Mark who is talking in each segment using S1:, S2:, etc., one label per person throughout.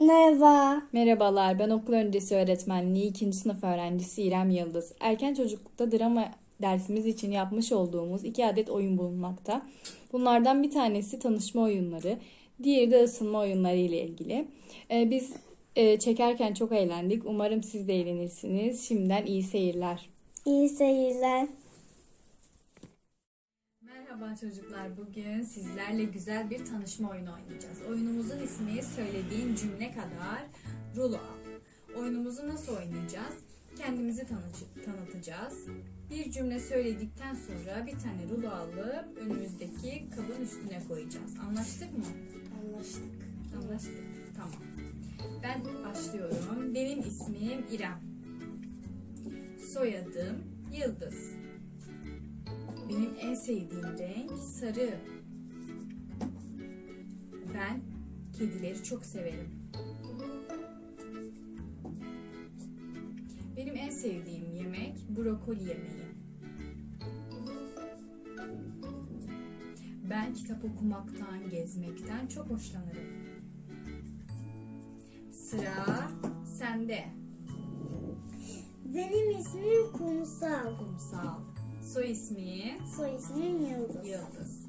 S1: Merhaba.
S2: Merhabalar, ben okul öncesi öğretmenliği 2. sınıf öğrencisi İrem Yıldız. Erken çocuklukta drama dersimiz için yapmış olduğumuz iki adet oyun bulunmakta. Bunlardan bir tanesi tanışma oyunları, diğeri de ısınma oyunları ile ilgili. Ee, biz e, çekerken çok eğlendik. Umarım siz de eğlenirsiniz. Şimdiden iyi seyirler.
S1: İyi seyirler.
S2: Merhaba çocuklar. Bugün sizlerle güzel bir tanışma oyunu oynayacağız. Oyunumuzun ismi söylediğin cümle kadar rulo al. Oyunumuzu nasıl oynayacağız? Kendimizi tanı- tanıtacağız. Bir cümle söyledikten sonra bir tane rulo alıp önümüzdeki kabın üstüne koyacağız. Anlaştık mı?
S1: Anlaştık.
S2: Anlaştık. Tamam. Ben başlıyorum. Benim ismim İrem. Soyadım Yıldız. Benim en sevdiğim renk sarı. Ben kedileri çok severim. Benim en sevdiğim yemek brokoli yemeği. Ben kitap okumaktan, gezmekten çok hoşlanırım. Sıra sende.
S1: Benim ismim Kumsal.
S2: Kumsal. Soy ismi
S1: Soy ismim Yıldız.
S2: Yıldız.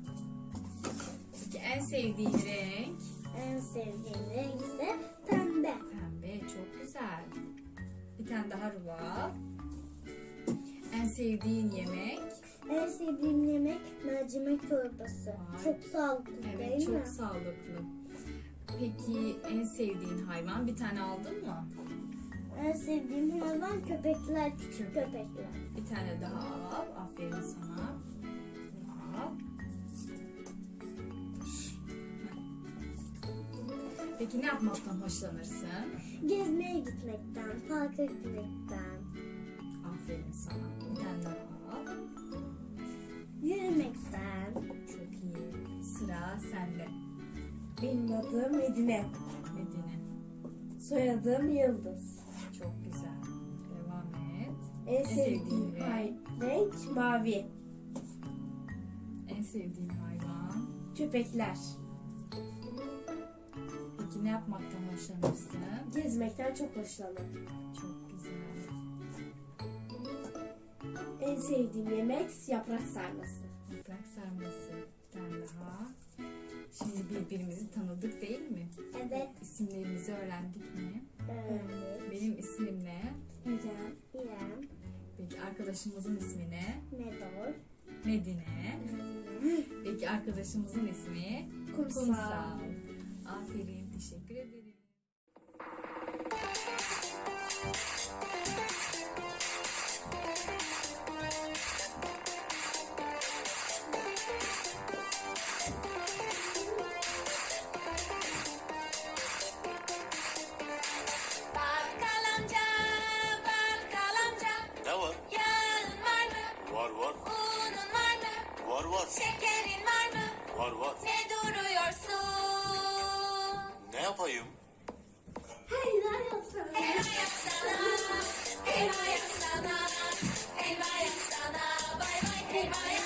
S2: Peki en sevdiğin renk
S1: En sevdiğim renk ise pembe.
S2: pembe. Çok güzel. Bir tane daha rulo al. En sevdiğin yemek
S1: En sevdiğim yemek mercimek çorbası.
S2: Vay.
S1: Çok sağlıklı
S2: evet
S1: değil
S2: çok
S1: mi?
S2: sağlıklı. Peki en sevdiğin hayvan bir tane aldın mı?
S1: En sevdiğim hayvan köpekler, küçük köpekler.
S2: Bir tane daha al. Aferin sana. Al. Peki ne yapmaktan hoşlanırsın?
S1: Gezmeye gitmekten, parka gitmekten,
S2: Aferin sana. Bir tane daha al.
S1: yürümekten.
S2: Çok iyi. Sıra sende.
S3: Benim adım Medine.
S2: Medine.
S3: Soyadım Yıldız.
S2: Çok güzel.
S3: En sevdiğim hay- renk mavi.
S2: En sevdiğin hayvan.
S3: Köpekler.
S2: Peki ne yapmaktan hoşlanırsın?
S3: Gezmekten çok hoşlanırım.
S2: Çok güzel.
S3: En sevdiğim yemek yaprak sarması.
S2: Yaprak sarması. Bir tane daha. Şimdi birbirimizi tanıdık değil mi?
S1: Evet.
S2: İsimlerimizi öğrendik mi?
S1: Evet.
S2: Arkadaşımızın ismi ne?
S1: Medor,
S2: Medine. Peki arkadaşımızın ismi?
S3: Kumsal.
S2: Kumsal. Aferin. Teşekkür ederim.
S4: Var
S5: var. Unun var mı?
S4: Var var.
S5: Şekerin var mı?
S4: Var var.
S5: Ne duruyorsun?
S4: Ne yapayım?
S1: Helva yapsana. Helva yapsana. Helva yapsana. Helva yapsana. Bay bay helva yapsana.